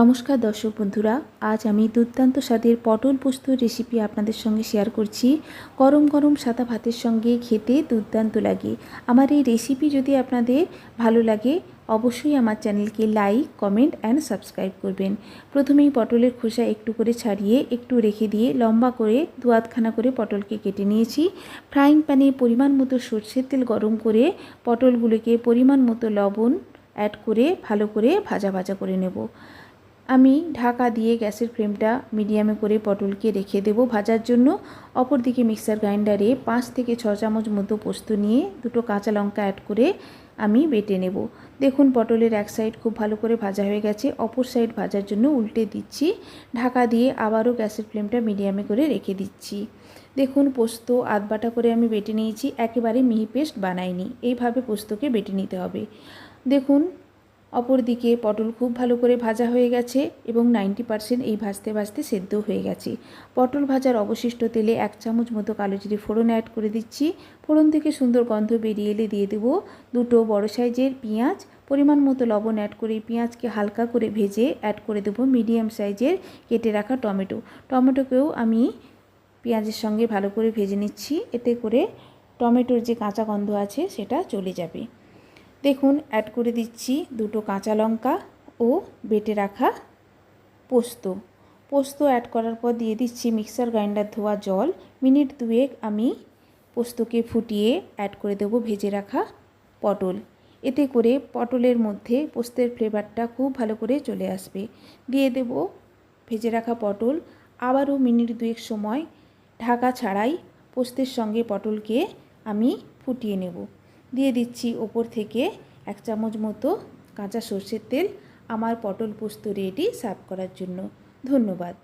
নমস্কার দর্শক বন্ধুরা, আজ আমি দুর্দান্ত স্বাদের পটল পোস্ত রেসিপি আপনাদের সঙ্গে শেয়ার করছি। গরম গরম সাদা ভাতের সঙ্গে খেতে দুর্দান্ত লাগে। আমার এই রেসিপি যদি আপনাদের ভালো লাগে, অবশ্যই আমার চ্যানেলকে লাইক কমেন্ট অ্যান্ড সাবস্ক্রাইব করবেন। প্রথমেই পটলের খোসা একটু করে ছাড়িয়ে একটু রেখে দিয়ে লম্বা করে দু আধখানা করে পটলকে কেটে নিয়েছি। ফ্রাইং প্যানে পরিমাণ মতো সর্ষের তেল গরম করে পটলগুলোকে পরিমাণ মতো লবণ অ্যাড করে ভালো করে ভাজা ভাজা করে নেব। আমি ঢাকা দিয়ে গ্যাসের ফ্লেমটা মিডিয়ামে করে পটলকে রেখে দেব ভাজার জন্য। অপরদিকে মিক্সার গ্রাইন্ডারে পাঁচ থেকে ছ চামচ মতো পোস্ত নিয়ে দুটো কাঁচা লঙ্কা অ্যাড করে আমি বেটে নেব। দেখুন, পটলের এক সাইড খুব ভালো করে ভাজা হয়ে গেছে। অপর সাইড ভাজার জন্য উল্টে দিচ্ছি। ঢাকা দিয়ে আবারও গ্যাসের ফ্লেমটা মিডিয়ামে করে রেখে দিচ্ছি। দেখুন, পোস্ত আধ বাটা করে আমি বেটে নিয়েছি। একেবারে মিহি পেস্ট বানাইনি। এইভাবে পোস্তকে বেটে নিতে হবে। দেখুন অপরদিকে পটল খুব ভালো করে ভাজা হয়ে গেছে এবং নাইনটি পারসেন্ট এই ভাজতে ভাজতে সেদ্ধ হয়ে গেছে। পটল ভাজার অবশিষ্ট তেলে এক চামচ মতো কালো জিরে ফোড়ন অ্যাড করে দিচ্ছি। ফোড়ন থেকে সুন্দর গন্ধ বেরিয়ে এলে দিয়ে দেবো দুটো বড় সাইজের পেঁয়াজ। পরিমাণ মতো লবণ অ্যাড করে পেঁয়াজকে হালকা করে ভেজে অ্যাড করে দেবো মিডিয়াম সাইজের কেটে রাখা টমেটো। টমেটোকেও আমি পেঁয়াজের সঙ্গে ভালো করে ভেজে নিচ্ছি। এতে করে টমেটোর যে কাঁচা গন্ধ আছে সেটা চলে যাবে। দেখুন অ্যাড করে দিচ্ছি দুটো কাঁচা লঙ্কা ও বেটে রাখা পোস্ত। পোস্ত অ্যাড করার পর দিয়ে দিচ্ছি মিক্সার গ্রাইন্ডার ধোয়া জল। মিনিট দুয়েক আমি পোস্তকে ফুটিয়ে অ্যাড করে দেবো ভেজে রাখা পটল। এতে করে পটলের মধ্যে পোস্তের ফ্লেভারটা খুব ভালো করে চলে আসবে। দিয়ে দেব ভেজে রাখা পটল। আবারও মিনিট দুয়েক সময় ঢাকা ছাড়াই পোস্তের সঙ্গে পটলকে আমি ফুটিয়ে নেব। দিয়ে দিচ্ছি ওপর থেকে এক চামচ মতো কাঁচা সর্ষের তেল, আমার পটল পোস্ত রেডি সার্ভ করার জন্য। ধন্যবাদ।